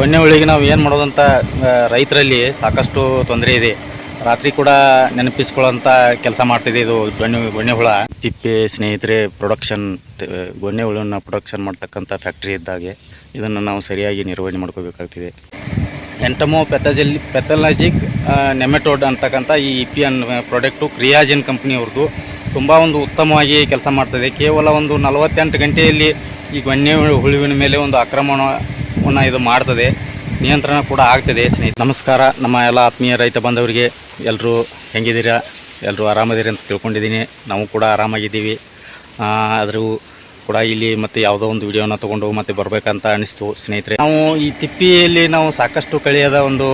ಗೊಣ್ಣೆ ಹುಳಿಗೆ ನಾವು ಏನು ಮಾಡೋದಂತ ರೈತರಲ್ಲಿ ಸಾಕಷ್ಟು ತೊಂದರೆ ಇದೆ. ರಾತ್ರಿ ಕೂಡ ನೆನಪಿಸ್ಕೊಳ್ಳೋಂಥ ಕೆಲಸ ಮಾಡ್ತಿದೆ ಇದು ಗೊಣ್ಣೆ ಗೊಣ್ಣೆ ಹುಳ ತಿಪ್ಪೆ ಸ್ನೇಹಿತರೆ ಪ್ರೊಡಕ್ಷನ್ ಗೊಣ್ಣೆ ಹುಳನ್ನ ಪ್ರೊಡಕ್ಷನ್ ಮಾಡ್ತಕ್ಕಂಥ ಫ್ಯಾಕ್ಟ್ರಿ ಇದ್ದಾಗೆ. ಇದನ್ನು ನಾವು ಸರಿಯಾಗಿ ನಿರ್ವಹಣೆ ಮಾಡ್ಕೋಬೇಕಾಗ್ತಿದೆ. ಎಂಟಮೋ ಪೆಥಜಲ್, ಪೆಥಲಾಜಿಕ್ ನೆಮೆಟೋಡ್ ಅಂತಕ್ಕಂಥ ಈ ಇ ಪಿ ಎನ್ ಪ್ರಾಡಕ್ಟು ಕ್ರಿಯಾಜಿನ್ ಕಂಪ್ನಿಯವ್ರದ್ದು ತುಂಬ ಒಂದು ಉತ್ತಮವಾಗಿ ಕೆಲಸ ಮಾಡ್ತದೆ. ಕೇವಲ ಒಂದು ನಲವತ್ತೆಂಟು ಗಂಟೆಯಲ್ಲಿ ಈ ಗೊನ್ನೆ ಹುಳು- ಹುಳುವಿನ ಮೇಲೆ ಒಂದು ಆಕ್ರಮಣವನ್ನು ಇದು ಮಾಡ್ತದೆ, ನಿಯಂತ್ರಣ ಕೂಡ ಆಗ್ತದೆ ಸ್ನೇಹಿತ ನಮಸ್ಕಾರ, ನಮ್ಮ ಎಲ್ಲ ಆತ್ಮೀಯ ರೈತ ಬಾಂಧವರಿಗೆ ಎಲ್ಲರೂ ಹೆಂಗಿದ್ದೀರಾ? ಎಲ್ಲರೂ ಆರಾಮದಿರಿ ಅಂತ ತಿಳ್ಕೊಂಡಿದ್ದೀನಿ. ನಾವು ಕೂಡ ಆರಾಮಾಗಿದ್ದೀವಿ. ಆದರೂ ಕೂಡ ಇಲ್ಲಿ ಮತ್ತೆ ಯಾವುದೋ ಒಂದು ವಿಡಿಯೋನ ತೊಗೊಂಡು ಮತ್ತೆ ಬರಬೇಕಂತ ಅನಿಸ್ತು ಸ್ನೇಹಿತರೆ. ನಾವು ಈ ತಿಪ್ಪಿಯಲ್ಲಿ ನಾವು ಸಾಕಷ್ಟು ಕಳೆಯದ ಒಂದು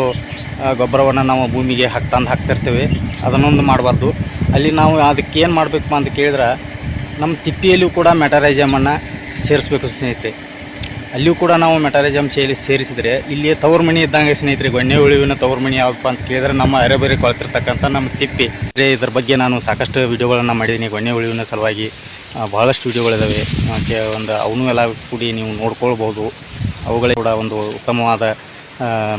ಗೊಬ್ಬರವನ್ನು ನಾವು ಭೂಮಿಗೆ ಹಾಕ್ತಂದು ಹಾಕ್ತಿರ್ತೇವೆ. ಅದನ್ನೊಂದು ಮಾಡಬಾರ್ದು. ಅಲ್ಲಿ ನಾವು ಅದಕ್ಕೆ ಏನು ಮಾಡಬೇಕು ಅಂತ ಕೇಳಿದ್ರೆ, ನಮ್ಮ ತಿಪ್ಪಿಯಲ್ಲೂ ಕೂಡ ಮೆಟರೈಜಮನ್ನು ಸೇರಿಸ್ಬೇಕು ಸ್ನೇಹಿತರೆ. ಅಲ್ಲಿಯೂ ಕೂಡ ನಾವು ಮೆಟಾಲಿಸಮ್ ಶೈಲಿ ಸೇರಿಸಿದರೆ ಇಲ್ಲಿ ತವರು ಮಣಿ ಇದ್ದಂಗೆ ಸ್ನೇಹಿತರೆ, ಗೊಣ್ಣೆ ಉಳಿವಿನ ತವರು ಮಣಿ ಯಾವಪ್ಪ ಅಂತ ಕೇಳಿದ್ರೆ ನಮ್ಮ ಅರೆಬರಿ ಕೊಳ್ತಿರ್ತಕ್ಕಂಥ ನಮ್ಮ ತಿಪ್ಪಿ. ಇದ್ರ ಬಗ್ಗೆ ನಾನು ಸಾಕಷ್ಟು ವಿಡಿಯೋಗಳನ್ನು ಮಾಡಿದ್ದೀನಿ. ಗೊಣ್ಣೆ ಉಳಿವಿನ ಸಲುವಾಗಿ ಭಾಳಷ್ಟು ಬಹಳಷ್ಟು ವಿಡಿಯೋಗಳಿದ್ದಾವೆ ಮತ್ತು ಒಂದು ಅವನು ಎಲ್ಲ ಕೂಡಿ ನೀವು ನೋಡ್ಕೊಳ್ಬೋದು. ಅವುಗಳೇ ಕೂಡ ಒಂದು ಉತ್ತಮವಾದ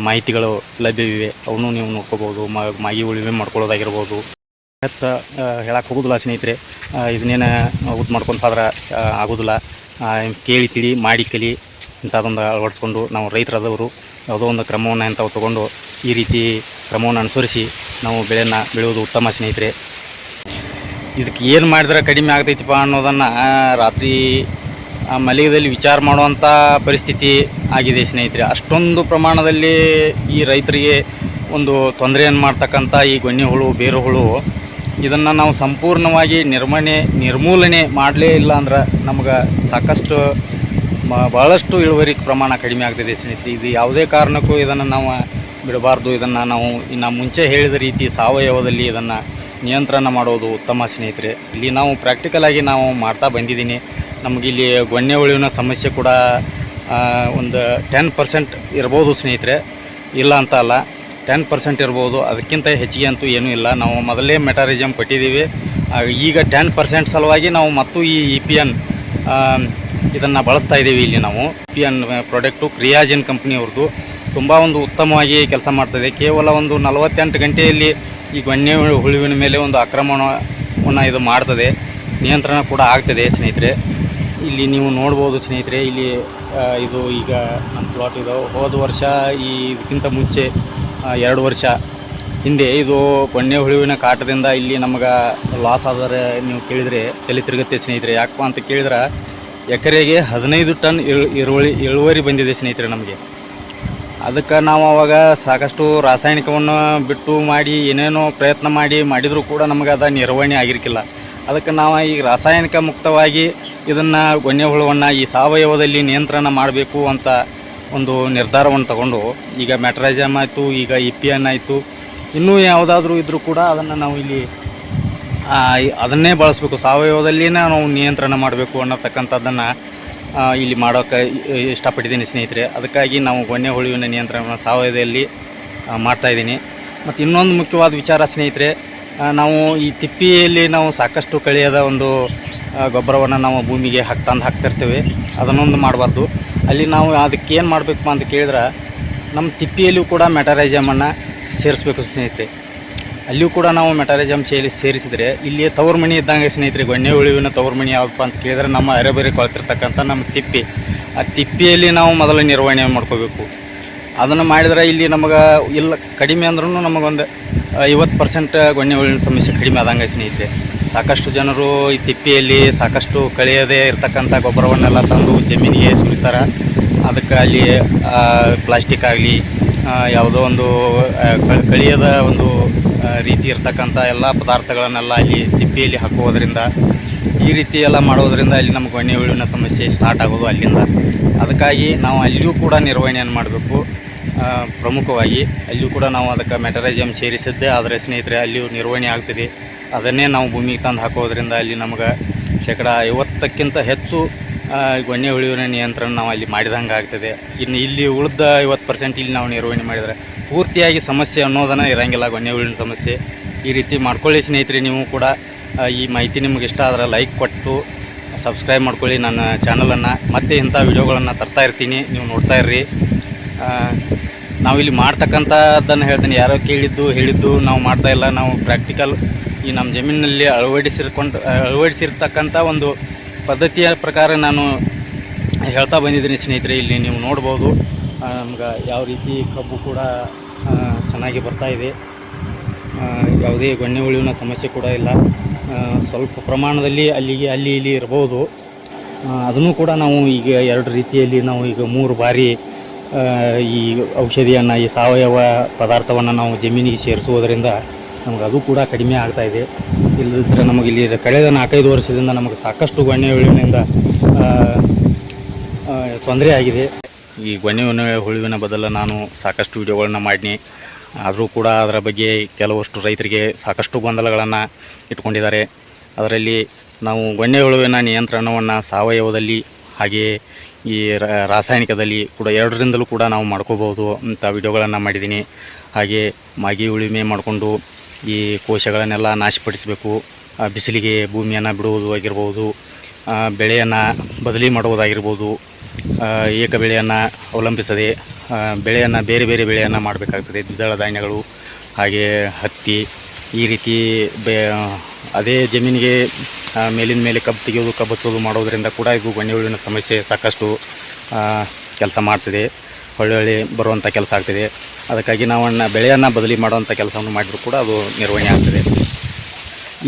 ಮಾಹಿತಿಗಳು ಲಭ್ಯವಿವೆ. ಅವನು ನೀವು ನೋಡ್ಕೋಬೋದು ಮಾಗಿ ಉಳಿವೆ ಮಾಡ್ಕೊಳ್ಳೋದಾಗಿರ್ಬೋದು. ಹೆಚ್ಚ ಹೇಳಕ್ಕೆ ಹೋಗೋದಿಲ್ಲ ಸ್ನೇಹಿತರೆ. ಇದನ್ನೇನು ಉದ್ದು ಮಾಡ್ಕೊಂತಾದ್ರೆ ಆಗೋದಿಲ್ಲ. ಕೇಳಿ ತಿಳಿ, ಮಾಡಿ ಕಲಿ. ಇಂಥದ್ದೊಂದು ಅಳವಡಿಸ್ಕೊಂಡು ನಾವು ರೈತರಾದವರು ಯಾವುದೋ ಒಂದು ಕ್ರಮವನ್ನು ಇಂಥವು ತೊಗೊಂಡು ಈ ರೀತಿ ಕ್ರಮವನ್ನು ಅನುಸರಿಸಿ ನಾವು ಬೆಳೆಯನ್ನು ಬೆಳೆಯೋದು ಉತ್ತಮ ಸ್ನೇಹಿತರೆ. ಇದಕ್ಕೆ ಏನು ಮಾಡಿದ್ರೆ ಕಡಿಮೆ ಆಗ್ತೈತಿಪ್ಪ ಅನ್ನೋದನ್ನು ರಾತ್ರಿ ಮಲಗದಲ್ಲಿ ವಿಚಾರ ಮಾಡುವಂಥ ಪರಿಸ್ಥಿತಿ ಆಗಿದೆ ಸ್ನೇಹಿತರೆ. ಅಷ್ಟೊಂದು ಪ್ರಮಾಣದಲ್ಲಿ ಈ ರೈತರಿಗೆ ಒಂದು ತೊಂದರೆಯನ್ನು ಮಾಡ್ತಕ್ಕಂಥ ಈ ಗೊನ್ನೆ ಹುಳು, ಬೇರು ಹುಳು ಇದನ್ನು ನಾವು ಸಂಪೂರ್ಣವಾಗಿ ನಿರ್ಮಣೆ, ನಿರ್ಮೂಲನೆ ಮಾಡಲೇ ಇಲ್ಲ ಅಂದ್ರೆ ನಮ್ಗೆ ಸಾಕಷ್ಟು ಬಹಳಷ್ಟು ಇಳುವರಿ ಪ್ರಮಾಣ ಕಡಿಮೆ ಆಗ್ತದೆ ಸ್ನೇಹಿತರೆ. ಇದು ಯಾವುದೇ ಕಾರಣಕ್ಕೂ ಇದನ್ನು ನಾವು ಬಿಡಬಾರ್ದು. ಇದನ್ನು ನಾವು ಇನ್ನು ಮುಂಚೆ ಹೇಳಿದ ರೀತಿ ಸಾವಯವದಲ್ಲಿ ಇದನ್ನು ನಿಯಂತ್ರಣ ಮಾಡೋದು ಉತ್ತಮ ಸ್ನೇಹಿತರೆ. ಇಲ್ಲಿ ನಾವು ಪ್ರಾಕ್ಟಿಕಲಾಗಿ ನಾವು ಮಾಡ್ತಾ ಬಂದಿದ್ದೀನಿ. ನಮಗಿಲ್ಲಿ ಗೊಣ್ಣೆ ಉಳಿವಿನ ಸಮಸ್ಯೆ ಕೂಡ ಒಂದು ಟೆನ್ ಪರ್ಸೆಂಟ್ ಇರ್ಬೋದು ಸ್ನೇಹಿತರೆ. ಇಲ್ಲ ಅಂತ ಅಲ್ಲ ಟೆನ್ ಪರ್ಸೆಂಟ್ ಇರ್ಬೋದು. ಅದಕ್ಕಿಂತ ಹೆಚ್ಚಿಗೆ ಅಂತೂ ಏನೂ ಇಲ್ಲ. ನಾವು ಮೊದಲೇ ಮೆಟಾರಿಸಮ್ ಕೊಟ್ಟಿದ್ದೀವಿ. ಈಗ ಟೆನ್ ಪರ್ಸೆಂಟ್ ಸಲುವಾಗಿ ನಾವು ಮತ್ತು ಈ ಇ ಪಿ ಎನ್ ಇದನ್ನು ಬಳಸ್ತಾ ಇದ್ದೀವಿ ಇಲ್ಲಿ ನಾವು. ಪಿ ಎನ್ ಪ್ರಾಡಕ್ಟು ಕ್ರಿಯಾಜಿನ್ ಕಂಪ್ನಿಯವ್ರದ್ದು ತುಂಬ ಒಂದು ಉತ್ತಮವಾಗಿ ಕೆಲಸ ಮಾಡ್ತದೆ ಕೇವಲ ಒಂದು ನಲವತ್ತೆಂಟು ಗಂಟೆಯಲ್ಲಿ ಈ ಗಣ್ಯ ಹುಳು- ಹುಳುವಿನ ಮೇಲೆ ಒಂದು ಆಕ್ರಮಣವನ್ನು ಇದು ಮಾಡ್ತದೆ. ನಿಯಂತ್ರಣ ಕೂಡ ಆಗ್ತದೆ ಸ್ನೇಹಿತರೆ. ಇಲ್ಲಿ ನೀವು ನೋಡ್ಬೋದು ಸ್ನೇಹಿತರೆ, ಇಲ್ಲಿ ಇದು ಈಗ ನಮ್ಮ ಪ್ಲಾಟ್ ಇದು. ಹೋದ ವರ್ಷ ಈ ಇದಕ್ಕಿಂತ ಮುಂಚೆ ಎರಡು ವರ್ಷ ಹಿಂದೆ ಇದು ಗೊಣ್ಣೆ ಹುಳುವಿನ ಕಾಟದಿಂದ ಇಲ್ಲಿ ನಮಗೆ ಲಾಸ್ ಆದರೆ ನೀವು ಕೇಳಿದರೆ, ತಲೆ ತಿರುಗುತ್ತೆ ಸ್ನೇಹಿತರೆ. ಯಾಕಪ್ಪ ಅಂತ ಕೇಳಿದ್ರೆ ಎಕರೆಗೆ ಹದಿನೈದು ಟನ್ ಇಳುವಳಿ ಇಳುವರಿ ಇಳುವರಿ ಬಂದಿದೆ ಸ್ನೇಹಿತರೆ ನಮಗೆ. ಅದಕ್ಕೆ ನಾವು ಅವಾಗ ಸಾಕಷ್ಟು ರಾಸಾಯನಿಕವನ್ನು ಬಿಟ್ಟು ಮಾಡಿ ಏನೇನೋ ಪ್ರಯತ್ನ ಮಾಡಿ ಮಾಡಿದರೂ ಕೂಡ ನಮಗೆ ಅದು ನಿರ್ವಹಣೆ ಆಗಿರ್ಕಿಲ್ಲ. ಅದಕ್ಕೆ ನಾವು ಈಗ ರಾಸಾಯನಿಕ ಮುಕ್ತವಾಗಿ ಇದನ್ನು ಗೊಣ್ಣೆ ಹುಳುವನ್ನು ಈ ಸಾವಯವದಲ್ಲಿ ನಿಯಂತ್ರಣ ಮಾಡಬೇಕು ಅಂತ ಒಂದು ನಿರ್ಧಾರವನ್ನು ತಗೊಂಡು ಈಗ ಮೆಟ್ರೈಜಮ್ ಆಯಿತು, ಈಗ ಇ ಪಿ ಎನ್ ಆಯಿತು, ಇನ್ನೂ ಯಾವುದಾದ್ರೂ ಇದ್ದರೂ ಕೂಡ ಅದನ್ನು ನಾವು ಇಲ್ಲಿ ಅದನ್ನೇ ಬಳಸಬೇಕು. ಸಾವಯವದಲ್ಲಿಯೇ ನಾವು ನಿಯಂತ್ರಣ ಮಾಡಬೇಕು ಅನ್ನತಕ್ಕಂಥದ್ದನ್ನು ಇಲ್ಲಿ ಮಾಡೋಕ್ಕೆ ಇಷ್ಟಪಟ್ಟಿದ್ದೀನಿ ಸ್ನೇಹಿತರೆ. ಅದಕ್ಕಾಗಿ ನಾವು ಗೊನೆ ಹುಳುವಿನ ನಿಯಂತ್ರಣ ಸಾವಯವದಲ್ಲಿ ಮಾಡ್ತಾಯಿದ್ದೀನಿ ಮತ್ತು ಇನ್ನೊಂದು ಮುಖ್ಯವಾದ ವಿಚಾರ ಸ್ನೇಹಿತರೆ ನಾವು ಈ ತಿಪ್ಪಿಯಲ್ಲಿ ನಾವು ಸಾಕಷ್ಟು ಕಳೆಯದ ಒಂದು ಗೊಬ್ಬರವನ್ನು ನಾವು ಭೂಮಿಗೆ ಹಾಕಿ, ತಂದು ಹಾಕ್ತಿರ್ತೇವೆ. ಅದನ್ನೊಂದು ಮಾಡಬಾರ್ದು. ಅಲ್ಲಿ ನಾವು ಅದಕ್ಕೆ ಏನು ಮಾಡಬೇಕು ಅಂತ ಕೇಳಿದ್ರೆ ನಮ್ಮ ತಿಪ್ಪಿಯಲ್ಲಿಯೂ ಕೂಡ ಮೆಟರೈಜಮನ್ನು ಸೇರಿಸ್ಬೇಕು ಸ್ನೇಹಿತರೆ. ಅಲ್ಲಿಯೂ ಕೂಡ ನಾವು ಮೆಟಾರಿಜಮ್ ಶೈಲಿ ಸೇರಿಸಿದ್ರೆ ಇಲ್ಲಿ ತವರು ಮಣಿ ಇದ್ದಂಗೆ ಸ್ನೇಹಿತರೆ, ಗೊಣ್ಣೆ ಉಳಿವಿನ ತವರು ಮಣಿ ಯಾವಪ್ಪ ಅಂತ ಕೇಳಿದ್ರೆ ನಮ್ಮ ಅರೆಬರಿ ಕೊಳ್ತಿರ್ತಕ್ಕಂಥ ನಮ್ಮ ತಿಪ್ಪಿ. ಆ ತಿಪ್ಪಿಯಲ್ಲಿ ನಾವು ಮೊದಲು ನಿರ್ವಹಣೆ ಮಾಡ್ಕೋಬೇಕು. ಅದನ್ನು ಮಾಡಿದ್ರೆ ಇಲ್ಲಿ ನಮಗೆ ಇಲ್ಲ, ಕಡಿಮೆ ಅಂದ್ರೂ ನಮಗೊಂದು ಐವತ್ತು ಪರ್ಸೆಂಟ್ ಗೊಣ್ಣೆ ಉಳಿವಿನ ಸಮಸ್ಯೆ ಕಡಿಮೆ ಆದಂಗೆ ಸ್ನೇಹಿತರೆ. ಸಾಕಷ್ಟು ಜನರು ಈ ತಿಪ್ಪಿಯಲ್ಲಿ ಸಾಕಷ್ಟು ಕಳೆಯದೇ ಇರತಕ್ಕಂಥ ಗೊಬ್ಬರವನ್ನೆಲ್ಲ ತಂದು ಜಮೀನಿಗೆ ಸುರಿತಾರೆ. ಅದಕ್ಕೆ ಅಲ್ಲಿ ಪ್ಲಾಸ್ಟಿಕ್ ಆಗಲಿ ಯಾವುದೋ ಒಂದು ಕಳಿಯದ ಒಂದು ರೀತಿ ಇರ್ತಕ್ಕಂಥ ಎಲ್ಲ ಪದಾರ್ಥಗಳನ್ನೆಲ್ಲ ಅಲ್ಲಿ ತಿಪ್ಪಿಯಲ್ಲಿ ಹಾಕುವುದರಿಂದ, ಈ ರೀತಿ ಎಲ್ಲ ಮಾಡೋದರಿಂದ ಅಲ್ಲಿ ನಮಗೆ ಗೊಣ್ಣೆ ಉಳಿವಿನ ಸಮಸ್ಯೆ ಸ್ಟಾರ್ಟ್ ಆಗೋದು ಅಲ್ಲಿಂದ. ಅದಕ್ಕಾಗಿ ನಾವು ಅಲ್ಲಿಯೂ ಕೂಡ ನಿರ್ವಹಣೆಯನ್ನು ಮಾಡಬೇಕು. ಪ್ರಮುಖವಾಗಿ ಅಲ್ಲಿಯೂ ಕೂಡ ನಾವು ಅದಕ್ಕೆ ಮೆಟರೈಜಮ್ ಸೇರಿಸಿದ್ದೇ. ಆದರೆ ಸ್ನೇಹಿತರೆ, ಅಲ್ಲಿಯೂ ನಿರ್ವಹಣೆ ಆಗ್ತಿದೆ. ಅದನ್ನೇ ನಾವು ಭೂಮಿಗೆ ತಂದು ಹಾಕೋದ್ರಿಂದ ಅಲ್ಲಿ ನಮಗೆ ಶೇಕಡ ಐವತ್ತಕ್ಕಿಂತ ಹೆಚ್ಚು ಗೊಣ್ಣೆ ಉಳಿವಿನ ನಿಯಂತ್ರಣ ನಾವು ಅಲ್ಲಿ ಮಾಡಿದಂಗೆ ಆಗ್ತದೆ. ಇನ್ನು ಇಲ್ಲಿ ಉಳಿದ ಐವತ್ತು ಪರ್ಸೆಂಟ್ ಇಲ್ಲಿ ನಾವು ನಿರ್ವಹಣೆ ಮಾಡಿದರೆ ಪೂರ್ತಿಯಾಗಿ ಸಮಸ್ಯೆ ಅನ್ನೋದನ್ನು ಇರಂಗಿಲ್ಲ ಗೊನೆ ಹುಳಿನ ಸಮಸ್ಯೆ. ಈ ರೀತಿ ಮಾಡ್ಕೊಳ್ಳಿ ಸ್ನೇಹಿತರೆ ನೀವು ಕೂಡ. ಈ ಮಾಹಿತಿ ನಿಮಗೆ ಇಷ್ಟ ಆದರೆ ಲೈಕ್ ಕೊಟ್ಟು ಸಬ್ಸ್ಕ್ರೈಬ್ ಮಾಡ್ಕೊಳ್ಳಿ ನನ್ನ ಚಾನಲನ್ನು ಮತ್ತೆ ಇಂಥ ವಿಡಿಯೋಗಳನ್ನು ತರ್ತಾ ಇರ್ತೀನಿ, ನೀವು ನೋಡ್ತಾ ಇರ್ರಿ. ನಾವು ನಾವಿಲ್ಲಿ ಮಾಡ್ತಕ್ಕಂಥದ್ದನ್ನು ಹೇಳ್ತೀನಿ. ಯಾರೋ ಕೇಳಿದ್ದು, ಹೇಳಿದ್ದು ನಾವು ಮಾಡ್ತಾ ಇಲ್ಲ. ನಾವು ಪ್ರಾಕ್ಟಿಕಲ್ ಈ ನಮ್ಮ ಜಮೀನಿನಲ್ಲಿ ಅಳವಡಿಸಿರ್ಕೊಂಡು, ಅಳವಡಿಸಿರ್ತಕ್ಕಂಥ ಒಂದು ಪದ್ಧತಿಯ ಪ್ರಕಾರ ನಾನು ಹೇಳ್ತಾ ಬಂದಿದ್ದೀನಿ ಸ್ನೇಹಿತರೆ. ಇಲ್ಲಿ ನೀವು ನೋಡ್ಬೋದು. ನಮ್ಗೆ ಯಾವ ರೀತಿ ಕಬ್ಬು ಕೂಡ ಚೆನ್ನಾಗಿ ಬರ್ತಾಯಿದೆ ಯಾವುದೇ ಗೊಣ್ಣೆ ಉಳಿವಿನ ಸಮಸ್ಯೆ ಕೂಡ ಇಲ್ಲ. ಸ್ವಲ್ಪ ಪ್ರಮಾಣದಲ್ಲಿ ಅಲ್ಲಿಗೆ, ಅಲ್ಲಿ ಇಲ್ಲಿ ಇರ್ಬೋದು. ಅದನ್ನು ಕೂಡ ನಾವು ಈಗ ಎರಡು ರೀತಿಯಲ್ಲಿ ನಾವು ಈಗ ಮೂರು ಬಾರಿ ಈ ಔಷಧಿಯನ್ನು, ಈ ಸಾವಯವ ಪದಾರ್ಥವನ್ನು ನಾವು ಜಮೀನಿಗೆ ಸೇರಿಸುವುದರಿಂದ ನಮಗೆ ಅದು ಕೂಡ ಕಡಿಮೆ ಆಗ್ತಾ ಇದೆ. ಇಲ್ಲದಿದ್ದರೆ ನಮಗೆ ಇಲ್ಲಿ ಕಳೆದ ನಾಲ್ಕೈದು ವರ್ಷದಿಂದ ನಮಗೆ ಸಾಕಷ್ಟು ಗೊಣ್ಣೆ ಉಳಿವಿನಿಂದ ತೊಂದರೆ ಆಗಿದೆ. ಈ ಗೊನೆ ಹುಳುವಿನ ಬದಲು ನಾನು ಸಾಕಷ್ಟು ವಿಡಿಯೋಗಳನ್ನ ಮಾಡಿನಿ. ಆದರೂ ಕೂಡ ಅದರ ಬಗ್ಗೆ ಕೆಲವಷ್ಟು ರೈತರಿಗೆ ಸಾಕಷ್ಟು ಗೊಂದಲಗಳನ್ನು ಇಟ್ಕೊಂಡಿದ್ದಾರೆ. ಅದರಲ್ಲಿ ನಾವು ಗೊನೆ ಹುಳುವಿನ ನಿಯಂತ್ರಣವನ್ನು ಸಾವಯವದಲ್ಲಿ ಹಾಗೆಯೇ ಈ ರಾಸಾಯನಿಕದಲ್ಲಿ ಕೂಡ ಎರಡರಿಂದಲೂ ಕೂಡ ನಾವು ಮಾಡ್ಕೋಬೋದು ಅಂತ ವಿಡಿಯೋಗಳನ್ನು ಮಾಡಿದ್ದೀನಿ. ಹಾಗೆ ಮಾಗಿ ಉಳುಮೆ ಮಾಡಿಕೊಂಡು ಈ ಕೋಶಗಳನ್ನೆಲ್ಲ ನಾಶಪಡಿಸಬೇಕು. ಬಿಸಿಲಿಗೆ ಭೂಮಿಯನ್ನು ಬಿಡುವುದು ಆಗಿರ್ಬೋದು ಬೆಳೆಯನ್ನು ಬದಲಿ ಮಾಡುವುದಾಗಿರ್ಬೋದು. ಏಕ ಬೆಳೆಯನ್ನು ಅವಲಂಬಿಸದೆ ಬೆಳೆಯನ್ನು ಬೇರೆ ಬೇರೆ ಬೆಳೆಯನ್ನು ಮಾಡಬೇಕಾಗ್ತದೆ. ದ್ವಿದಳ ಧಾನ್ಯಗಳು, ಹಾಗೆ ಹತ್ತಿ, ಈ ರೀತಿ ಬೆ, ಅದೇ ಜಮೀನಿಗೆ ಮೇಲಿನ ಮೇಲೆ ಕಬ್ಬು ತೆಗೆಯೋದು ಕಬ್ಬು ಮಾಡೋದರಿಂದ ಕೂಡ ಇದು ಗೊಣ್ಣೆ ಹುಳುವಿನ ಸಮಸ್ಯೆ ಸಾಕಷ್ಟು ಕೆಲಸ ಮಾಡ್ತಿದೆ. ಹೊಳ್ಳಿ ಬರುವಂಥ ಕೆಲಸ ಆಗ್ತಿದೆ. ಅದಕ್ಕಾಗಿ ನಾವು ಬೆಳೆಯನ್ನು ಬದಲಿ ಮಾಡುವಂಥ ಕೆಲಸವನ್ನು ಮಾಡಿದರೂ ಕೂಡ ಅದು ನಿರ್ವಹಣೆ ಆಗ್ತದೆ.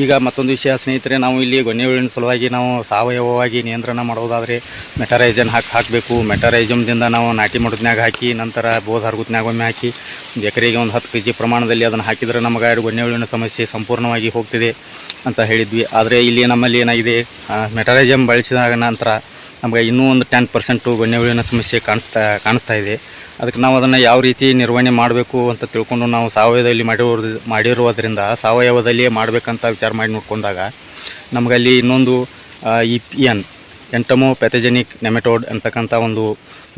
ಈಗ ಮತ್ತೊಂದು ವಿಷಯ, ಸ್ನೇಹಿತರೆ, ನಾವು ಇಲ್ಲಿ ಗೊಣ್ಣೆ ಹುಳುವಿನ ಸಲುವಾಗಿ ನಾವು ಸಾವಯವವಾಗಿ ನಿಯಂತ್ರಣ ಮಾಡೋದಾದರೆ ಮೆಟರೈಜನ್ ಹಾಕಿ ಹಾಕಬೇಕು. ಮೆಟರೈಜಮ್ದಿಂದ ನಾವು ನಾಟಿ ಮಾಡೋದ್ನಾಗ ಹಾಕಿ, ನಂತರ ಬೋಧ ಹರಗುತ್ನಾಗ ಒಮ್ಮೆ ಹಾಕಿ, ಎಕರೆಗೆ ಒಂದು ಹತ್ತು ಕೆ ಜಿ ಪ್ರಮಾಣದಲ್ಲಿ ಅದನ್ನು ಹಾಕಿದರೆ ನಮಗೆ ಗೊಣ್ಣೆ ಹುಳುವಿನ ಸಮಸ್ಯೆ ಸಂಪೂರ್ಣವಾಗಿ ಹೋಗ್ತಿದೆ ಅಂತ ಹೇಳಿದ್ವಿ. ಆದರೆ ಇಲ್ಲಿ ನಮ್ಮಲ್ಲಿ ಏನಾಗಿದೆ? ಮೆಟರೈಜಮ್ ಬಳಸಿದಾಗ ನಂತರ ನಮಗೆ ಇನ್ನೂ ಒಂದು ಟೆನ್ ಪರ್ಸೆಂಟು ಗೊನೆ ಸಮಸ್ಯೆ ಕಾಣಿಸ್ತಾ ಕಾಣಿಸ್ತಾ ಇದೆ. ಅದಕ್ಕೆ ನಾವು ಅದನ್ನು ಯಾವ ರೀತಿ ನಿರ್ವಹಣೆ ಮಾಡಬೇಕು ಅಂತ ತಿಳ್ಕೊಂಡು ನಾವು ಸಾವಯವದಲ್ಲಿ ಮಾಡಿರೋದು ಮಾಡಿರುವುದರಿಂದ ಸಾವಯವದಲ್ಲಿಯೇ ಮಾಡಬೇಕಂತ ವಿಚಾರ ಮಾಡಿ ನೋಡ್ಕೊಂಡಾಗ ನಮಗಲ್ಲಿ ಇನ್ನೊಂದು E P N entomopathogenic nematode ಅಂತಕ್ಕಂಥ ಒಂದು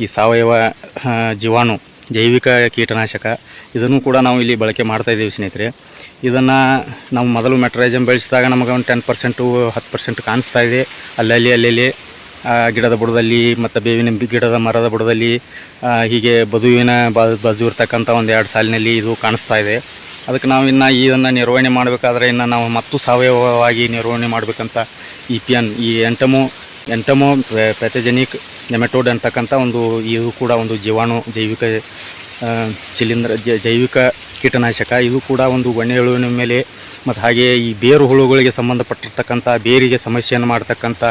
ಈ ಸಾವಯವ ಜೀವಾಣು, ಜೈವಿಕ ಕೀಟನಾಶಕ, ಇದನ್ನು ಕೂಡ ನಾವು ಇಲ್ಲಿ ಬಳಕೆ ಮಾಡ್ತಾ ಇದ್ದೀವಿ ಸ್ನೇಹಿತರೆ. ಇದನ್ನು ನಾವು ಮೊದಲು ಮೆಟ್ರೈಜಮ್ ಬೆಳೆಸಿದಾಗ ನಮಗೆ ಒಂದು ಟೆನ್ ಪರ್ಸೆಂಟು ಹತ್ತು ಪರ್ಸೆಂಟ್ ಕಾಣಿಸ್ತಾ ಇದೆ. ಅಲ್ಲಲ್ಲಿ ಅಲ್ಲಲ್ಲಿ ಗಿಡದ ಬುಡದಲ್ಲಿ ಮತ್ತು ಬೇವಿನ ಗಿಡದ ಮರದ ಬುಡದಲ್ಲಿ ಹೀಗೆ ಬದುವಿನ ಬಾಜು ಇರ್ತಕ್ಕಂಥ ಒಂದು ಎರಡು ಸಾಲಿನಲ್ಲಿ ಇದು ಕಾಣಿಸ್ತಾ ಇದೆ. ಅದಕ್ಕೆ ನಾವು ಇನ್ನು ಇದನ್ನು ನಿರ್ವಹಣೆ ಮಾಡಬೇಕಾದ್ರೆ ಇನ್ನು ನಾವು ಮತ್ತು ಸಾವಯವವಾಗಿ ನಿರ್ವಹಣೆ ಮಾಡಬೇಕಂತ E P N E ಎಂಟಮೋ ಎಂಟಮೋ ಪ್ಯಾಥಜೆನಿಕ್ nematode ಅಂತಕ್ಕಂಥ ಒಂದು ಇದು ಕೂಡ ಒಂದು ಜೀವಾಣು, ಜೈವಿಕ ಶಿಲೀಂಧ್ರ ಜೈವಿಕ ಕೀಟನಾಶಕ. ಇದು ಕೂಡ ಒಂದು ಗೊಣ್ಣೆ ಹುಳುವಿನ ಮೇಲೆ ಮತ್ತು ಹಾಗೆ ಈ ಬೇರು ಹುಳುಗಳಿಗೆ ಸಂಬಂಧಪಟ್ಟಿರ್ತಕ್ಕಂಥ, ಬೇರಿಗೆ ಸಮಸ್ಯೆಯನ್ನು ಮಾಡ್ತಕ್ಕಂಥ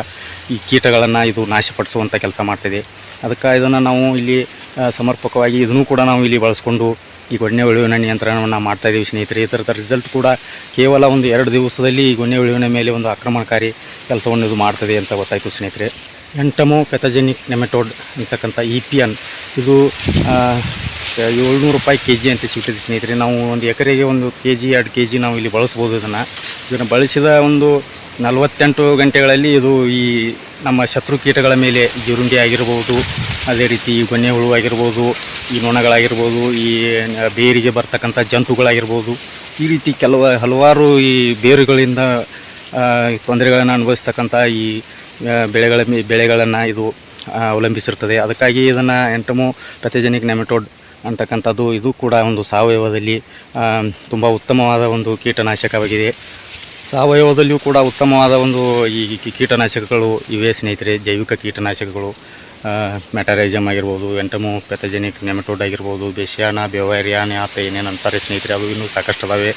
ಈ ಕೀಟಗಳನ್ನು ಇದು ನಾಶಪಡಿಸುವಂಥ ಕೆಲಸ ಮಾಡ್ತಿದೆ. ಅದಕ್ಕೆ ಇದನ್ನು ನಾವು ಇಲ್ಲಿ ಸಮರ್ಪಕವಾಗಿ ಇದನ್ನು ಕೂಡ ನಾವು ಇಲ್ಲಿ ಬಳಸ್ಕೊಂಡು ಈ ಗೊಣ್ಣೆ ಉಳಿವಿನ ನಿಯಂತ್ರಣವನ್ನು ಮಾಡ್ತಾಯಿದ್ದೀವಿ ಸ್ನೇಹಿತರೆ. ಇದರದ ರಿಸಲ್ಟ್ ಕೂಡ ಕೇವಲ ಒಂದು ಎರಡು ದಿವಸದಲ್ಲಿ ಈ ಗೊಣ್ಣೆ ಉಳಿವಿನ ಮೇಲೆ ಒಂದು ಆಕ್ರಮಣಕಾರಿ ಕೆಲಸವನ್ನು ಇದು ಮಾಡ್ತದೆ ಅಂತ ಗೊತ್ತಾಯಿತು ಸ್ನೇಹಿತರೆ. ಎಂಟಮೋ ಪೆಥಜೆನಿಕ್ ನೆಮೆಟೋಡ್ ಅಂತಕ್ಕಂಥ ಇ ಪಿ ಎನ್. ಇದು ಏಳ್ನೂರು ರೂಪಾಯಿ ಕೆ ಜಿ ಅಂತ ಸಿಗ್ತದೆ ಸ್ನೇಹಿತರೆ. ನಾವು ಒಂದು ಎಕರೆಗೆ ಒಂದು ಕೆ ಜಿ ಎರಡು ಕೆ ಜಿ ನಾವು ಇಲ್ಲಿ ಬಳಸ್ಬೋದು ಇದನ್ನು. ಇದನ್ನು ಬಳಸಿದ ಒಂದು ನಲವತ್ತೆಂಟು ಗಂಟೆಗಳಲ್ಲಿ ಇದು ಈ ನಮ್ಮ ಶತ್ರು ಕೀಟಗಳ ಮೇಲೆ ಜೀರುಂಡೆ ಆಗಿರ್ಬೋದು, ಅದೇ ರೀತಿ ಈ ಗೊನ್ನೆ ಹುಳು ಆಗಿರ್ಬೋದು, ಈ ನೊಣಗಳಾಗಿರ್ಬೋದು, ಈ ಬೇರಿಗೆ ಬರ್ತಕ್ಕಂಥ ಜಂತುಗಳಾಗಿರ್ಬೋದು, ಈ ರೀತಿ ಕೆಲವು ಹಲವಾರು ಈ ಬೇರುಗಳಿಂದ ತೊಂದರೆಗಳನ್ನು ಅನುಭವಿಸ್ತಕ್ಕಂಥ ಈ ಬೆಳೆಗಳ ಬೆಳೆಗಳನ್ನು ಇದು ಅವಲಂಬಿಸಿರ್ತದೆ. ಅದಕ್ಕಾಗಿ ಇದನ್ನು ಎಂಟಮೋ ಪ್ರತಿಜನಿಕ್ ನೆಮೆಟೋಡ್ ಅಂತಕ್ಕಂಥದ್ದು. ಇದು ಕೂಡ ಒಂದು ಸಾವಯವದಲ್ಲಿ ತುಂಬ ಉತ್ತಮವಾದ ಒಂದು ಕೀಟನಾಶಕವಾಗಿದೆ. ಸಾವಯವದಲ್ಲಿಯೂ ಕೂಡ ಉತ್ತಮವಾದ ಒಂದು ಈ ಕೀಟನಾಶಕಗಳು ಇವೆ ಸ್ನೇಹಿತರೆ. ಜೈವಿಕ ಕೀಟನಾಶಕಗಳು ಮೆಟರೈಜಮ್ ಆಗಿರ್ಬೋದು, ಎಂಟಮೋ ಪೆಥಜೆನಿಕ್ ನೆಮೆಟೋಡ್ ಆಗಿರ್ಬೋದು, ಬೆಶಿಯಾನ, ಬೇವೈರಿಯಾನ, ಆತ ಏನೇನು ಅಂತಾರೆ ಸ್ನೇಹಿತರೆ, ಅವು ಇನ್ನೂ ಸಾಕಷ್ಟು ಅದಾವೆ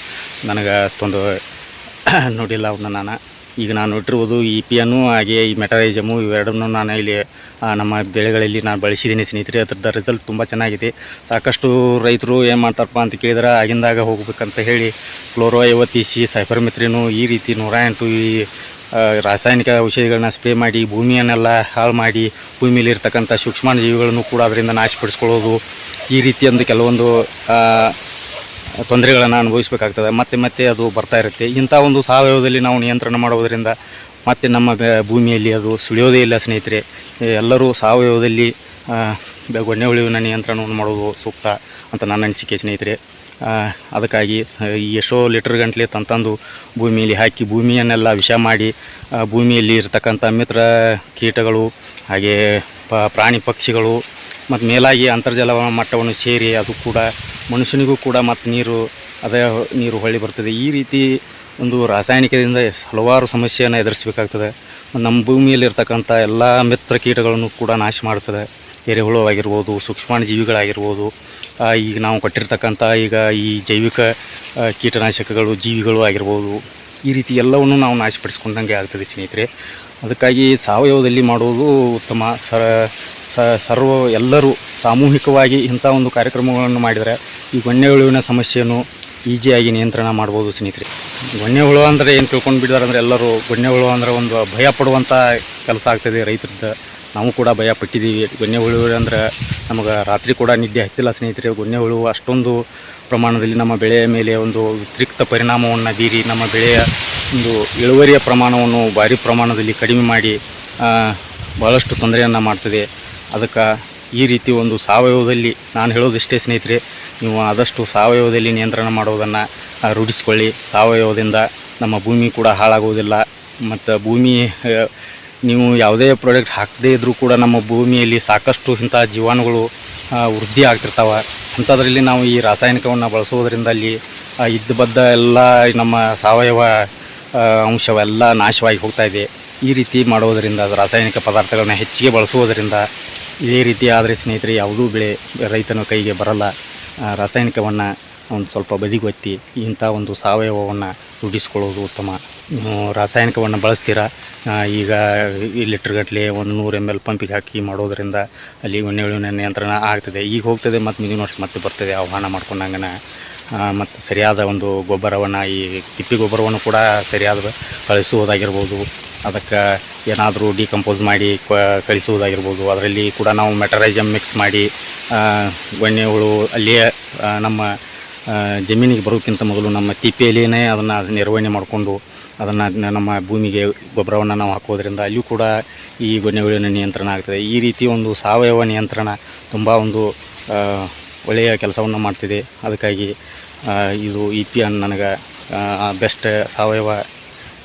ನನಗೆ ಅಷ್ಟೊಂದು ನೋಡಿಲ್ಲ ಅವನ್ನ ನಾನು. ಈಗ ನಾನು ಇಟ್ಟಿರುವುದು ಇ ಪಿ ಎನ್ನು ಹಾಗೆ ಈ ಮೆಟರೈಜಮು ಇವೆರಡನ್ನು ನಾನು ಇಲ್ಲಿ ನಮ್ಮ ಬೆಳೆಗಳಲ್ಲಿ ನಾನು ಬಳಸಿದ್ದೀನಿ ಸ್ನೇಹಿತರೆ. ಅದ್ರದ್ದು ರಿಸಲ್ಟ್ ತುಂಬ ಚೆನ್ನಾಗಿದೆ. ಸಾಕಷ್ಟು ರೈತರು ಏನು ಮಾಡ್ತಾರಪ್ಪ ಅಂತ ಕೇಳಿದ್ರೆ, ಆಗಿಂದಾಗ ಹೋಗ್ಬೇಕಂತ ಹೇಳಿ ಕ್ಲೋರೋ ಐವತ್ತು ಸಿ ಸೈಫರ್ಮಿತ್ರಿನು ಈ ರೀತಿ ನೂರ ಎಂಟು ಈ ರಾಸಾಯನಿಕ ಔಷಧಿಗಳನ್ನ ಸ್ಪ್ರೇ ಮಾಡಿ ಭೂಮಿಯನ್ನೆಲ್ಲ ಹಾಳು ಮಾಡಿ ಭೂಮಿಯಲ್ಲಿ ಇರ್ತಕ್ಕಂಥ ಸೂಕ್ಷ್ಮಾಣು ಜೀವಿಗಳನ್ನು ಕೂಡ ಅದರಿಂದ ನಾಶಪಡಿಸ್ಕೊಳ್ಳೋದು ಈ ರೀತಿಯೊಂದು ಕೆಲವೊಂದು ತೊಂದರೆಗಳನ್ನು ಅನುಭವಿಸಬೇಕಾಗ್ತದೆ. ಮತ್ತೆ ಮತ್ತೆ ಅದು ಬರ್ತಾ ಇರುತ್ತೆ. ಇಂಥ ಒಂದು ಸಾವಯವದಲ್ಲಿ ನಾವು ನಿಯಂತ್ರಣ ಮಾಡುವುದರಿಂದ ಮತ್ತೆ ನಮ್ಮ ಭೂಮಿಯಲ್ಲಿ ಅದು ಸುಳಿಯೋದೇ ಇಲ್ಲ ಸ್ನೇಹಿತರೆ. ಎಲ್ಲರೂ ಸಾವಯವದಲ್ಲಿ ಆ, ಉಳಿವಿನ ನಿಯಂತ್ರಣವನ್ನು ಮಾಡೋದು ಸೂಕ್ತ ಅಂತ ನನ್ನ ಅನಿಸಿಕೆ ಸ್ನೇಹಿತರೆ. ಅದಕ್ಕಾಗಿ ಎಷ್ಟೋ ಲೀಟರ್ ಗಂಟಲೆ ತಂತಂದು ಭೂಮಿಯಲ್ಲಿ ಹಾಕಿ ಭೂಮಿಯನ್ನೆಲ್ಲ ವಿಷ ಮಾಡಿ ಭೂಮಿಯಲ್ಲಿ ಇರ್ತಕ್ಕಂಥ ಮಿತ್ರ ಕೀಟಗಳು ಹಾಗೆ ಪ್ರಾಣಿ ಪಕ್ಷಿಗಳು ಮತ್ತು ಮೇಲಾಗಿ ಅಂತರ್ಜಲ ಮಟ್ಟವನ್ನು ಸೇರಿ ಅದು ಕೂಡ ಮನುಷ್ಯನಿಗೂ ಕೂಡ ಮತ್ತು ನೀರು, ಅದೇ ನೀರು ಹೊಳ್ಳಿ ಬರ್ತದೆ. ಈ ರೀತಿ ಒಂದು ರಾಸಾಯನಿಕದಿಂದ ಹಲವಾರು ಸಮಸ್ಯೆಯನ್ನು ಎದುರಿಸಬೇಕಾಗ್ತದೆ. ನಮ್ಮ ಭೂಮಿಯಲ್ಲಿರ್ತಕ್ಕಂಥ ಎಲ್ಲ ಮಿತ್ರ ಕೀಟಗಳನ್ನು ಕೂಡ ನಾಶ ಮಾಡ್ತದೆ. ಎರೆಹುಳು ಆಗಿರ್ಬೋದು ಸೂಕ್ಷ್ಮಾಣು ಜೀವಿಗಳಾಗಿರ್ಬೋದು ಈಗ ನಾವು ಕೊಟ್ಟಿರ್ತಕ್ಕಂಥ ಈಗ ಈ ಜೈವಿಕ ಕೀಟನಾಶಕಗಳು, ಜೀವಿಗಳು ಆಗಿರ್ಬೋದು, ಈ ರೀತಿ ಎಲ್ಲವನ್ನು ನಾವು ನಾಶಪಡಿಸ್ಕೊಂಡಂಗೆ ಆಗ್ತದೆ ಸ್ನೇಹಿತರೆ. ಅದಕ್ಕಾಗಿ ಸಾವಯವದಲ್ಲಿ ಮಾಡುವುದು ಉತ್ತಮ. ಸರ ಸರ್ವ ಎಲ್ಲರೂ ಸಾಮೂಹಿಕವಾಗಿ ಇಂಥ ಒಂದು ಕಾರ್ಯಕ್ರಮಗಳನ್ನು ಮಾಡಿದರೆ ಈ ಗೊಣ್ಣೆ ಹುಳುವಿನ ಸಮಸ್ಯೆಯನ್ನು ಈಜಿಯಾಗಿ ನಿಯಂತ್ರಣ ಮಾಡ್ಬೋದು ಸ್ನೇಹಿತರೆ. ಗೊಣ್ಣೆ ಹುಳು ಅಂದರೆ ಏನು ತಿಳ್ಕೊಂಡು ಬಿಡ್ತಾರೆ ಅಂದರೆ ಎಲ್ಲರೂ ಗೊಣ್ಣೆ ಹುಳು ಅಂದರೆ ಒಂದು ಭಯ ಪಡುವಂಥ ಕೆಲಸ ಆಗ್ತದೆ ರೈತರದ್ದು. ನಾವು ಕೂಡ ಭಯ ಪಟ್ಟಿದ್ದೀವಿ. ಗೊಣ್ಣೆ ಹುಳು ಅಂದ್ರೆ ನಮಗೆ ರಾತ್ರಿ ಕೂಡ ನಿದ್ದೆ ಹತ್ತಿಲ್ಲ ಸ್ನೇಹಿತರೆ. ಗೊಣ್ಣೆ ಹುಳು ಅಷ್ಟೊಂದು ಪ್ರಮಾಣದಲ್ಲಿ ನಮ್ಮ ಬೆಳೆಯ ಮೇಲೆ ಒಂದು ವ್ಯತಿರಿಕ್ತ ಪರಿಣಾಮವನ್ನು ಬೀರಿ ನಮ್ಮ ಬೆಳೆಯ ಒಂದು ಇಳುವರಿಯ ಪ್ರಮಾಣವನ್ನು ಭಾರಿ ಪ್ರಮಾಣದಲ್ಲಿ ಕಡಿಮೆ ಮಾಡಿ ಭಾಳಷ್ಟು ತೊಂದರೆಯನ್ನು ಮಾಡ್ತದೆ. ಅದಕ್ಕೆ ಈ ರೀತಿ ಒಂದು ಸಾವಯವದಲ್ಲಿ ನಾನು ಹೇಳೋದಿಷ್ಟೇ ಸ್ನೇಹಿತರೆ, ನೀವು ಆದಷ್ಟು ಸಾವಯವದಲ್ಲಿ ನಿಯಂತ್ರಣ ಮಾಡೋದನ್ನು ರೂಢಿಸ್ಕೊಳ್ಳಿ. ಸಾವಯವದಿಂದ ನಮ್ಮ ಭೂಮಿ ಕೂಡ ಹಾಳಾಗುವುದಿಲ್ಲ. ಮತ್ತು ಭೂಮಿ ನೀವು ಯಾವುದೇ ಪ್ರಾಡಕ್ಟ್ ಹಾಕದೇ ಇದ್ದರೂ ಕೂಡ ನಮ್ಮ ಭೂಮಿಯಲ್ಲಿ ಸಾಕಷ್ಟು ಇಂಥ ಜೀವಾಣುಗಳು ವೃದ್ಧಿ ಆಗ್ತಿರ್ತಾವೆ. ಅಂಥದ್ರಲ್ಲಿ ನಾವು ಈ ರಾಸಾಯನಿಕವನ್ನು ಬಳಸೋದ್ರಿಂದ ಅಲ್ಲಿ ಇದ್ದ ಬದ್ದ ಎಲ್ಲ ನಮ್ಮ ಸಾವಯವ ಅಂಶವೆಲ್ಲ ನಾಶವಾಗಿ ಹೋಗ್ತಾ ಇದೆ. ಈ ರೀತಿ ಮಾಡೋದರಿಂದ ಅದು ರಾಸಾಯನಿಕ ಪದಾರ್ಥಗಳನ್ನ ಹೆಚ್ಚಿಗೆ ಬಳಸುವುದರಿಂದ ಇದೇ ರೀತಿ ಆದರೆ ಸ್ನೇಹಿತರೆ, ಯಾವುದೂ ಬೆಳೆ ರೈತನ ಕೈಗೆ ಬರಲ್ಲ. ರಾಸಾಯನಿಕವನ್ನು ಒಂದು ಸ್ವಲ್ಪ ಬದಿಗೊತ್ತಿ, ಇಂಥ ಒಂದು ಸಾವಯವವನ್ನು ರೂಢಿಸ್ಕೊಳ್ಳೋದು ಉತ್ತಮ. ರಾಸಾಯನಿಕವನ್ನು ಬಳಸ್ತೀರಾ? ಈಗ ಈ ಲೀಟ್ರ್ಗಟ್ಟಲೆ ಒಂದು ನೂರು ಎಂ ಎಲ್ ಪಂಪಿಗೆ ಹಾಕಿ ಮಾಡೋದರಿಂದ ಅಲ್ಲಿ ಒಣ್ಣೆಗಳಿನ ನಿಯಂತ್ರಣ ಆಗ್ತದೆ. ಈಗ ಹೋಗ್ತದೆ ಮತ್ತು ಮುಂದಿನ ವರ್ಷ ಮತ್ತೆ ಬರ್ತದೆ ಆಹ್ವಾನ ಮಾಡ್ಕೊಂಡಂಗನ. ಮತ್ತು ಸರಿಯಾದ ಒಂದು ಗೊಬ್ಬರವನ್ನು ಈ ತಿಪ್ಪಿ ಗೊಬ್ಬರವನ್ನು ಕೂಡ ಸರಿಯಾದ ಕಳಿಸುವುದಾಗಿರ್ಬೋದು ಅದಕ್ಕೆ ಏನಾದರೂ ಡಿಕಂಪೋಸ್ ಮಾಡಿ ಕಳಿಸುವುದಾಗಿರ್ಬೋದು. ಅದರಲ್ಲಿ ಕೂಡ ನಾವು ಮೆಟರೈಸಮ್ ಮಿಕ್ಸ್ ಮಾಡಿ ಗೊಣ್ಣೆ ಹುಳು ಅಲ್ಲಿಯೇ ನಮ್ಮ ಜಮೀನಿಗೆ ಬರೋಕ್ಕಿಂತ ಮೊದಲು ನಮ್ಮ ತಿಪ್ಪೆಯಲ್ಲಿಯೇ ಅದನ್ನು ನಿರ್ವಹಣೆ ಮಾಡಿಕೊಂಡು ಅದನ್ನು ನಮ್ಮ ಭೂಮಿಗೆ ಗೊಬ್ಬರವನ್ನು ನಾವು ಹಾಕೋದ್ರಿಂದ ಅಲ್ಲಿಯೂ ಕೂಡ ಈ ಗೊಣ್ಣೆ ಹುಳುವಿನ ನಿಯಂತ್ರಣ ಆಗ್ತದೆ. ಈ ರೀತಿ ಒಂದು ಸಾವಯವ ನಿಯಂತ್ರಣ ತುಂಬ ಒಂದು ಒಳ್ಳೆಯ ಕೆಲಸವನ್ನು ಮಾಡ್ತಿದೆ. ಅದಕ್ಕಾಗಿ ಇದು ಇ ಪಿ ಅನ್ ನನಗೆ ಬೆಸ್ಟ್ ಸಾವಯವ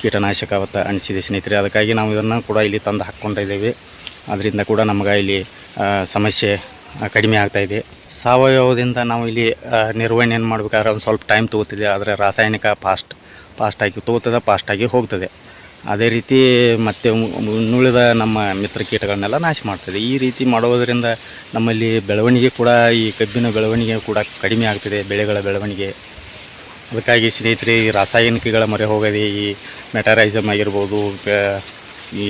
ಕೀಟನಾಶಕ ಅವತ್ತು ಅನಿಸಿದೆ ಸ್ನೇಹಿತರೆ. ಅದಕ್ಕಾಗಿ ನಾವು ಇದನ್ನು ಕೂಡ ಇಲ್ಲಿ ತಂದು ಹಾಕ್ಕೊಂಡಿದ್ದೇವೆ ಅದರಿಂದ ಕೂಡ ನಮಗೆ ಇಲ್ಲಿ ಸಮಸ್ಯೆ ಕಡಿಮೆ ಆಗ್ತಾ ಇದೆ. ಸಾವಯವದಿಂದ ನಾವು ಇಲ್ಲಿ ನಿರ್ವಹಣೆ ಏನು ಮಾಡಬೇಕಾದ್ರೆ ಒಂದು ಸ್ವಲ್ಪ ಟೈಮ್ ತೊಗೋತಿದೆ ಆದರೆ ರಾಸಾಯನಿಕ ಫಾಸ್ಟ್ ಫಾಸ್ಟಾಗಿ ತೊಗೋತದೆ ಫಾಸ್ಟಾಗಿ ಹೋಗ್ತದೆ. ಅದೇ ರೀತಿ ಮತ್ತು ಇನ್ನುಳಿದ ನಮ್ಮ ಮಿತ್ರ ಕೀಟಗಳನ್ನೆಲ್ಲ ನಾಶ ಮಾಡ್ತದೆ. ಈ ರೀತಿ ಮಾಡೋದರಿಂದ ನಮ್ಮಲ್ಲಿ ಬೆಳವಣಿಗೆ ಕೂಡ, ಈ ಕಬ್ಬಿನ ಬೆಳವಣಿಗೆ ಕೂಡ ಕಡಿಮೆ ಆಗ್ತದೆ. ಬೆಳೆಗಳ ಬೆಳವಣಿಗೆ ಅದಕ್ಕಾಗಿ ಸ್ನೇಹಿತರೆ, ಈ ರಾಸಾಯನಿಕಗಳ ಮೊರೆ ಹೋಗದೆ ಈ ಮೆಟರೈಸಮ್ ಆಗಿರ್ಬೋದು ಈ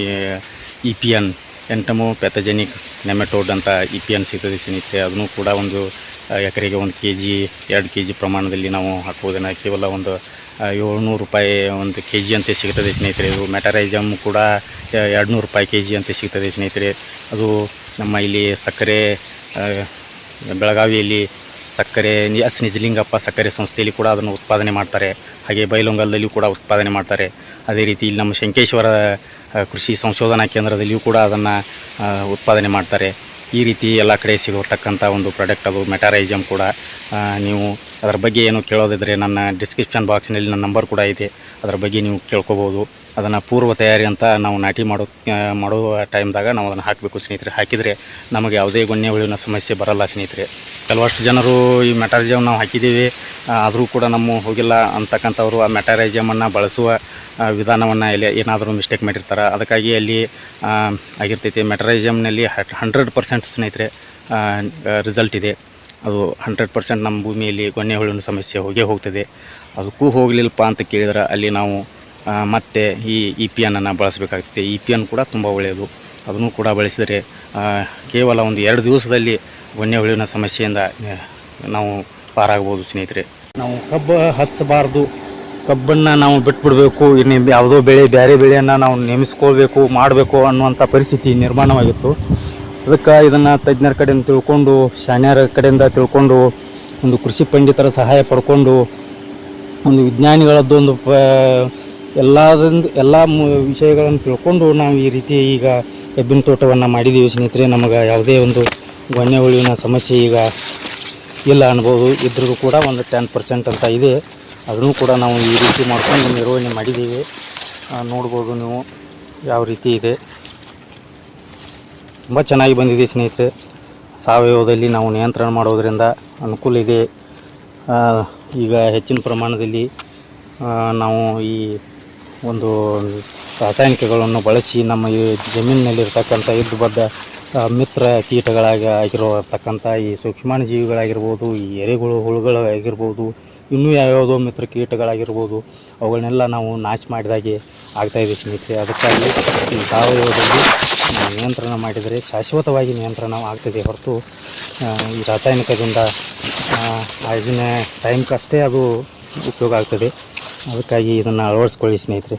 E P N entomopathogenic nematode ಅಂತ ಇ ಪಿ ಎನ್ ಸಿಗ್ತದೆ ಸ್ನೇಹಿತರೆ. ಅದನ್ನು ಕೂಡ ಒಂದು ಎಕರೆಗೆ ಒಂದು ಕೆ ಜಿ ಎರಡು ಕೆ ಜಿ ಪ್ರಮಾಣದಲ್ಲಿ ನಾವು ಹಾಕುವುದನ್ನು ಕೇವಲ ಒಂದು ಏಳ್ನೂರು ರೂಪಾಯಿ ಒಂದು ಕೆ ಜಿ ಅಂತ ಸಿಗ್ತದೆ ಸ್ನೇಹಿತರೆ. ಇದು ಮೆಟರೈಸಮ್ ಕೂಡ ಎರಡು ನೂರು ರೂಪಾಯಿ ಕೆ ಜಿ ಅಂತ ಸಿಗ್ತದೆ ಸ್ನೇಹಿತರೆ. ಅದು ನಮ್ಮ ಇಲ್ಲಿ ಸಕ್ಕರೆ ಬೆಳಗಾವಿಯಲ್ಲಿ ಸಕ್ಕರೆ ಎಸ್ ನಿಜಲಿಂಗಪ್ಪ ಸಕ್ಕರೆ ಸಂಸ್ಥೆಯಲ್ಲಿ ಕೂಡ ಅದನ್ನು ಉತ್ಪಾದನೆ ಮಾಡ್ತಾರೆ. ಹಾಗೆ ಬೈಲೊಂಗಲದಲ್ಲಿಯೂ ಕೂಡ ಉತ್ಪಾದನೆ ಮಾಡ್ತಾರೆ. ಅದೇ ರೀತಿ ಇಲ್ಲಿ ನಮ್ಮ ಶಂಕೇಶ್ವರ ಕೃಷಿ ಸಂಶೋಧನಾ ಕೇಂದ್ರದಲ್ಲಿಯೂ ಕೂಡ ಅದನ್ನು ಉತ್ಪಾದನೆ ಮಾಡ್ತಾರೆ. ಈ ರೀತಿ ಎಲ್ಲ ಕಡೆ ಸಿಗತಕ್ಕಂಥ ಒಂದು ಪ್ರಾಡಕ್ಟ್ ಅದು ಮೆಟಾರೈಸಮ್ ಕೂಡ ನೀವು ಅದರ ಬಗ್ಗೆ ಏನು ಕೇಳೋದಿದ್ರೆ ನನ್ನ ಡಿಸ್ಕ್ರಿಪ್ಷನ್ ಬಾಕ್ಸ್ನಲ್ಲಿ ನನ್ನ ನಂಬರ್ ಕೂಡ ಇದೆ. ಅದರ ಬಗ್ಗೆ ನೀವು ಕೇಳ್ಕೊಬೋದು. ಅದನ್ನು ಪೂರ್ವ ತಯಾರಿ ಅಂತ ನಾವು ನಾಟಿ ಮಾಡೋ ಮಾಡುವ ಟೈಮ್ದಾಗ ನಾವು ಅದನ್ನು ಹಾಕಬೇಕು ಸ್ನೇಹಿತರೆ. ಹಾಕಿದರೆ ನಮಗೆ ಯಾವುದೇ ಗೊಣ್ಣೆ ಹುಳುವಿನ ಸಮಸ್ಯೆ ಬರಲ್ಲ ಸ್ನೇಹಿತರೆ. ಕೆಲವಷ್ಟು ಜನರು ಈ ಮೆಟಾರಿಜಮ್ ನಾವು ಹಾಕಿದ್ದೀವಿ. ಆದರೂ ಕೂಡ ನಮ್ಮ ಹೋಗಿಲ್ಲ ಅಂತಕ್ಕಂಥವ್ರು ಆ ಮೆಟಾರಿಜಮನ್ನು ಬಳಸುವ ವಿಧಾನವನ್ನು ಇಲ್ಲಿ ಏನಾದರೂ ಮಿಸ್ಟೇಕ್ ಮಾಡಿರ್ತಾರೆ. ಅದಕ್ಕಾಗಿ ಅಲ್ಲಿ ಆಗಿರ್ತೈತಿ. ಮೆಟರೈಸಮ್ನಲ್ಲಿ ಹಂಡ್ರೆಡ್ ಪರ್ಸೆಂಟ್ ಸ್ನೇಹಿತರೆ ರಿಸಲ್ಟ್ ಇದೆ. ಅದು ಹಂಡ್ರೆಡ್ ಪರ್ಸೆಂಟ್ ನಮ್ಮ ಭೂಮಿಯಲ್ಲಿ ಗೊನ್ನೆ ಹುಳುವಿನ ಸಮಸ್ಯೆ ಹೋಗೇ ಹೋಗ್ತದೆ. ಅದಕ್ಕೂ ಹೋಗಲಿಲ್ಲಪ್ಪ ಅಂತ ಕೇಳಿದ್ರೆ ಅಲ್ಲಿ ನಾವು ಮತ್ತೆ ಈ ಇ ಪಿ ಎನ್ನನ್ನು ಬಳಸಬೇಕಾಗ್ತದೆ. ಇ ಪಿ ಎನ್ ಕೂಡ ತುಂಬ ಒಳ್ಳೆಯದು ಅದನ್ನು ಕೂಡ ಬಳಸಿದರೆ ಕೇವಲ ಒಂದು ಎರಡು ದಿವಸದಲ್ಲಿ ಗೊನ್ನೆ ಹುಳುವಿನ ಸಮಸ್ಯೆಯಿಂದ ನಾವು ಪಾರಾಗ್ಬೋದು ಸ್ನೇಹಿತರೆ. ನಾವು ಕಬ್ಬು ಹಚ್ಚಬಾರ್ದು. ಕಬ್ಬನ್ನು ನಾವು ಬಿಟ್ಬಿಡಬೇಕು. ಇನ್ನು ಯಾವುದೋ ಬೆಳೆ ಬೇರೆ ಬೆಳೆಯನ್ನು ನಾವು ನೇಮಿಸ್ಕೊಳ್ಬೇಕು, ಮಾಡಬೇಕು ಅನ್ನುವಂಥ ಪರಿಸ್ಥಿತಿ ನಿರ್ಮಾಣವಾಗಿತ್ತು. ಅದಕ್ಕೆ ಇದನ್ನು ತಜ್ಞರ ಕಡೆಯಿಂದ ತಿಳ್ಕೊಂಡು, ಶಾಣ್ಯರ ಕಡೆಯಿಂದ ತಿಳ್ಕೊಂಡು, ಒಂದು ಕೃಷಿ ಪಂಡಿತರ ಸಹಾಯ ಪಡ್ಕೊಂಡು, ಒಂದು ವಿಜ್ಞಾನಿಗಳದ್ದು ಒಂದು, ಪ ಎಲ್ಲದಿಂದ ಎಲ್ಲ ವಿಷಯಗಳನ್ನು ತಿಳ್ಕೊಂಡು ನಾವು ಈ ರೀತಿ ಈಗ ಕಬ್ಬಿನ ತೋಟವನ್ನು ಮಾಡಿದ್ದೀವಿ ಸ್ನೇಹಿತರೆ. ನಮಗೆ ಯಾವುದೇ ಒಂದು ಗೊಣ್ಣೆ ಹುಳುವಿನ ಸಮಸ್ಯೆ ಈಗ ಇಲ್ಲ ಅನ್ಬೋದು. ಇದ್ರದ್ದು ಕೂಡ ಒಂದು ಟೆನ್ ಪರ್ಸೆಂಟ್ ಅಂತ ಇದೆ. ಅದನ್ನು ಕೂಡ ನಾವು ಈ ರೀತಿ ಮಾಡ್ಕೊಂಡು ನಿರ್ವಹಣೆ ಮಾಡಿದ್ದೀವಿ ನೋಡ್ಬೋದು ನೀವು ಯಾವ ರೀತಿ ಇದೆ. ತುಂಬ ಚೆನ್ನಾಗಿ ಬಂದಿದೆ ಸ್ನೇಹಿತರೆ. ಸಾವಯವದಲ್ಲಿ ನಾವು ನಿಯಂತ್ರಣ ಮಾಡೋದರಿಂದ ಅನುಕೂಲ ಇದೆ. ಈಗ ಹೆಚ್ಚಿನ ಪ್ರಮಾಣದಲ್ಲಿ ನಾವು ಈ ಒಂದು ರಾಸಾಯನಿಕಗಳನ್ನು ಬಳಸಿ ನಮ್ಮ ಈ ಜಮೀನಿನಲ್ಲಿರ್ತಕ್ಕಂಥ ಇದ್ದು ಬದ್ದ ಆ, ಮಿತ್ರ ಕೀಟಗಳಾಗಿ ಆಗಿರತಕ್ಕಂಥ ಈ ಸೂಕ್ಷ್ಮಾಣು ಜೀವಿಗಳಾಗಿರ್ಬೋದು ಈ ಎರೆಗಳು ಹುಳುಗಳು ಆಗಿರ್ಬೋದು, ಇನ್ನೂ ಯಾವ್ಯಾವುದೋ ಮಿತ್ರ ಕೀಟಗಳಾಗಿರ್ಬೋದು, ಅವುಗಳನ್ನೆಲ್ಲ ನಾವು ನಾಶ ಮಾಡಿದಾಗೆ ಆಗ್ತಾಯಿದೆ ಸ್ನೇಹಿತರೆ. ಅದಕ್ಕಾಗಿ ಈ ಸಾವಯವದಲ್ಲಿ ನಿಯಂತ್ರಣ ಮಾಡಿದರೆ ಶಾಶ್ವತವಾಗಿ ನಿಯಂತ್ರಣ ಆಗ್ತದೆ ಹೊರತು ಈ ರಾಸಾಯನಿಕದಿಂದ ಆಗಿನ ಟೈಮ್ಗಷ್ಟೇ ಅದು ಉಪಯೋಗ ಆಗ್ತದೆ. ಅದಕ್ಕಾಗಿ ಇದನ್ನು ಅಳವಡಿಸ್ಕೊಳ್ಳಿ ಸ್ನೇಹಿತರೆ.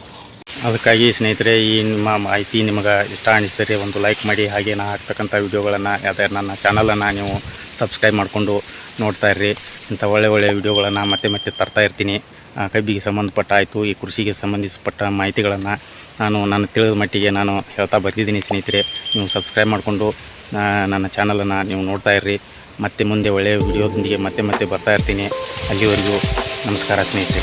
ಅದಕ್ಕಾಗಿ ಸ್ನೇಹಿತರೆ, ಈ ನಿಮ್ಮ ಮಾಹಿತಿ ನಿಮಗೆ ಇಷ್ಟ ಅನಿಸಿದರೆ ಒಂದು ಲೈಕ್ ಮಾಡಿ, ಹಾಗೆ ನಾ ಹಾಕ್ತಕ್ಕಂಥ ವಿಡಿಯೋಗಳನ್ನು ಯಾವುದೇ ನನ್ನ ಚಾನಲನ್ನು ನೀವು ಸಬ್ಸ್ಕ್ರೈಬ್ ಮಾಡಿಕೊಂಡು ನೋಡ್ತಾ ಇರ್ರಿ. ಇಂಥ ಒಳ್ಳೆ ಒಳ್ಳೆ ವಿಡಿಯೋಗಳನ್ನು ಮತ್ತೆ ಮತ್ತೆ ತರ್ತಾ ಇರ್ತೀನಿ. ಕಬ್ಬಿಗೆ ಸಂಬಂಧಪಟ್ಟ ಆಯಿತು, ಈ ಕೃಷಿಗೆ ಸಂಬಂಧಿಸಪಟ್ಟ ಮಾಹಿತಿಗಳನ್ನು ನಾನು ನನ್ನ ತಿಳಿದ ಮಟ್ಟಿಗೆ ನಾನು ಹೇಳ್ತಾ ಬರ್ತಿದ್ದೀನಿ ಸ್ನೇಹಿತರೆ. ನೀವು ಸಬ್ಸ್ಕ್ರೈಬ್ ಮಾಡಿಕೊಂಡು ನನ್ನ ಚಾನಲನ್ನು ನೀವು ನೋಡ್ತಾ ಇರ್ರಿ. ಮತ್ತೆ ಮುಂದೆ ಒಳ್ಳೆಯ ವಿಡಿಯೋದೊಂದಿಗೆ ಮತ್ತೆ ಮತ್ತೆ ಬರ್ತಾ ಇರ್ತೀನಿ. ಅಲ್ಲಿವರೆಗೂ ನಮಸ್ಕಾರ ಸ್ನೇಹಿತರೆ.